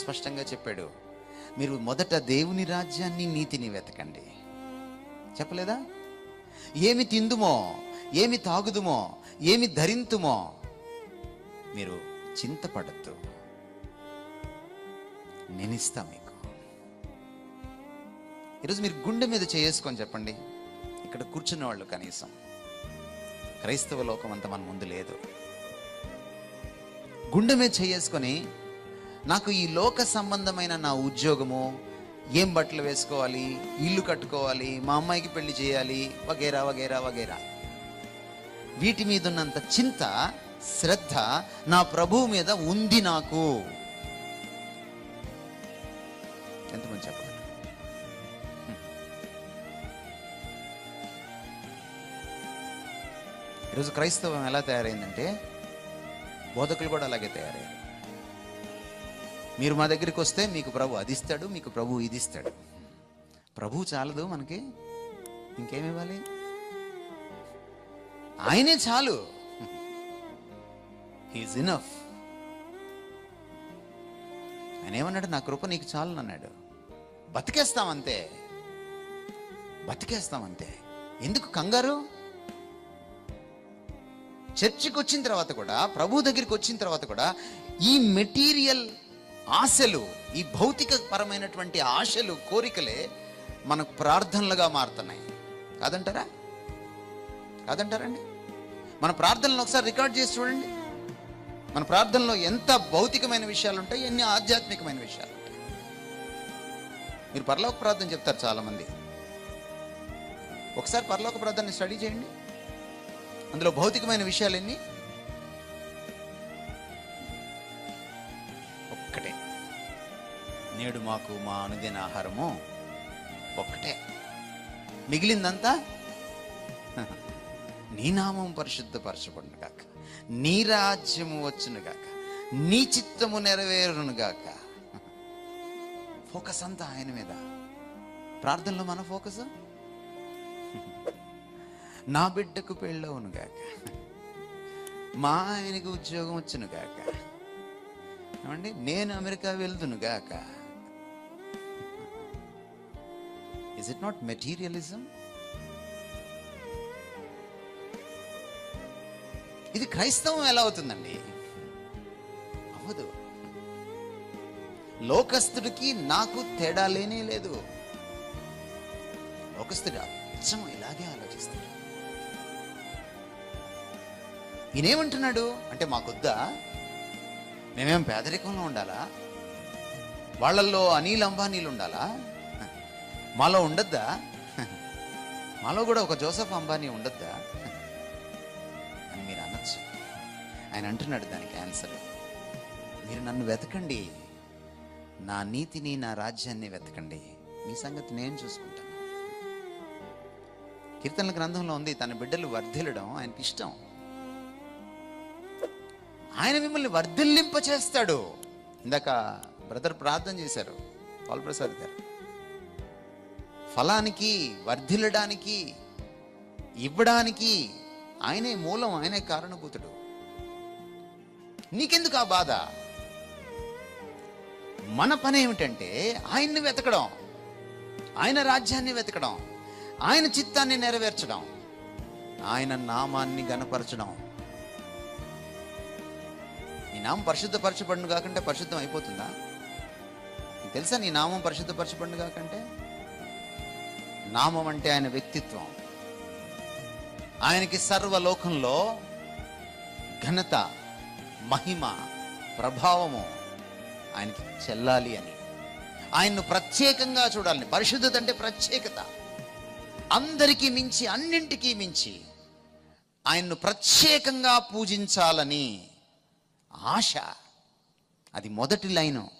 స్పష్టంగా చెప్పాడు. మీరు మొదట దేవుని రాజ్యాన్ని నీతిని వెతకండి. చెప్పలేదా? ఏమి తిందుమో ఏమి తాగుదుమో ఏమి ధరింతుమో మీరు చింతపడద్దు. నినిస్తా మీకు. ఈరోజు మీరు గుండె మీద చేసుకొని చెప్పండి. ఇక్కడ కూర్చున్న వాళ్ళు కనీసం. క్రైస్తవ లోకం అంతా మన ముందు లేదు. గుండె మీద చేసుకొని నాకు ఈ లోక సంబంధమైన నా ఉద్యోగము ఏం బట్టలు వేసుకోవాలి ఇల్లు కట్టుకోవాలి మా అమ్మాయికి పెళ్ళి చేయాలి వగేరా వగేరా వగేరా. వీటి మీద ఉన్నంత చింత శ్రద్ధ నా ప్రభువు మీద ఉంది నాకు. ఎంతమంది చెప్పండి ఈరోజు క్రైస్తవం ఎలా తయారైందంటే బోధకులు కూడా అలాగే తయారయ్యారు. మీరు మా దగ్గరికి వస్తే మీకు ప్రభు అది ఇస్తాడు మీకు ప్రభు ఇది ఇస్తాడు ప్రభు చాలదు మనకి. ఇంకేమివ్వాలి ఆయనే చాలు. హీజ్ ఇనఫ్ ఆయన ఏమన్నాడు? నా కృప నీకు చాలు అన్నాడు. బతికేస్తామంతే బతికేస్తామంతే ఎందుకు కంగారు? చర్చికి వచ్చిన తర్వాత కూడా ప్రభు దగ్గరికి వచ్చిన తర్వాత కూడా ఈ మెటీరియల్ ఆశలు ఈ భౌతిక పరమైనటువంటి ఆశలు కోరికలే మనకు ప్రార్థనలుగా మారుతున్నాయి. కాదంటారా? కాదంటారండి? మన ప్రార్థనలు ఒకసారి రికార్డ్ చేసి చూడండి. మన ప్రార్థనలో ఎంత భౌతికమైన విషయాలు ఉంటాయి ఎన్ని ఆధ్యాత్మికమైన విషయాలు ఉంటాయి. మీరు పరలోక ప్రార్థన చెప్తారు చాలామంది. ఒకసారి పరలోక ప్రార్థనని స్టడీ చేయండి. అందులో భౌతికమైన విషయాలు ఎన్ని? నేడు మాకు మా అనుదిన ఆహారము ఒక్కటే. మిగిలిందంతా నీ నామం పరిశుద్ధపరచబడును గాక. నీ రాజ్యము వచ్చును గాక. నీ చిత్తము నెరవేరును గాక. ఫోకస్ అంతా ఆయన మీద. ప్రార్థనలో మన ఫోకస్ నా బిడ్డకు పెళ్ళవును గాక. మా ఆయనకు ఉద్యోగం వచ్చును గాక. ఏమండి? నేను అమెరికా వెళ్తును గాక. ఇస్ ఇట్ నాట్ మెటీరియలిజం ఇది క్రైస్తవం ఎలా అవుతుందండి? అవ్వదు. లోకస్తుడికి నాకు తేడా లేనే లేదు. లోకస్తుడు అచ్చం ఇలాగే ఆలోచిస్తాడు. ఈయనేమంటున్నాడు? అంటే మాకొద్దా? మేమేం పేదరికంలో ఉండాలా? వాళ్ళల్లో అనిల్ అంబానీలు ఉండాలా? మాలో ఉండద్దా? మాలో కూడా ఒక జోసఫ్ అంబానీ ఉండద్దా? అని మీరు అనొచ్చు. ఆయన అంటున్నాడు దానికి ఆన్సర్. మీరు నన్ను వెతకండి. నా నీతిని నా రాజ్యాన్ని వెతకండి. మీ సంగతి నేను చూసుకుంటాను. కీర్తనల గ్రంథంలో ఉంది తన బిడ్డలు వర్ధిల్లడం ఆయనకి ఇష్టం. ఆయన మిమ్మల్ని వర్ధిల్లింప చేస్తాడు ఇందాక బ్రదర్ ప్రార్థన చేశారు పాల్ ప్రసాద్ గారు. ఫలానికి వర్ధిల్లడానికి ఇవ్వడానికి ఆయనే మూలం ఆయనే కారణభూతుడు. నీకెందుకు ఆ బాధ? మన పని ఏమిటంటే ఆయన్ని వెతకడం ఆయన రాజ్యాన్ని వెతకడం ఆయన చిత్తాన్ని నెరవేర్చడం ఆయన నామాన్ని గనపరచడం నీ నామం పరిశుద్ధపరచబడును కాకంటే పరిశుద్ధం అయిపోతుందా? తెలుసా నీ నామం పరిశుద్ధపరచబడును కాకంటే? నామం అంటే ఆయన వ్యక్తిత్వం. ఆయనకి సర్వలోకంలో ఘనత మహిమ ప్రభావము ఆయనకి చెల్లాలి అని. ఆయన్ను ప్రత్యేకంగా చూడాలని. పరిశుద్ధత అంటే ప్రత్యేకత. అందరికీ మించి అన్నింటికీ మించి ఆయన్ను ప్రత్యేకంగా పూజించాలని ఆశ. అది మొదటి లైను.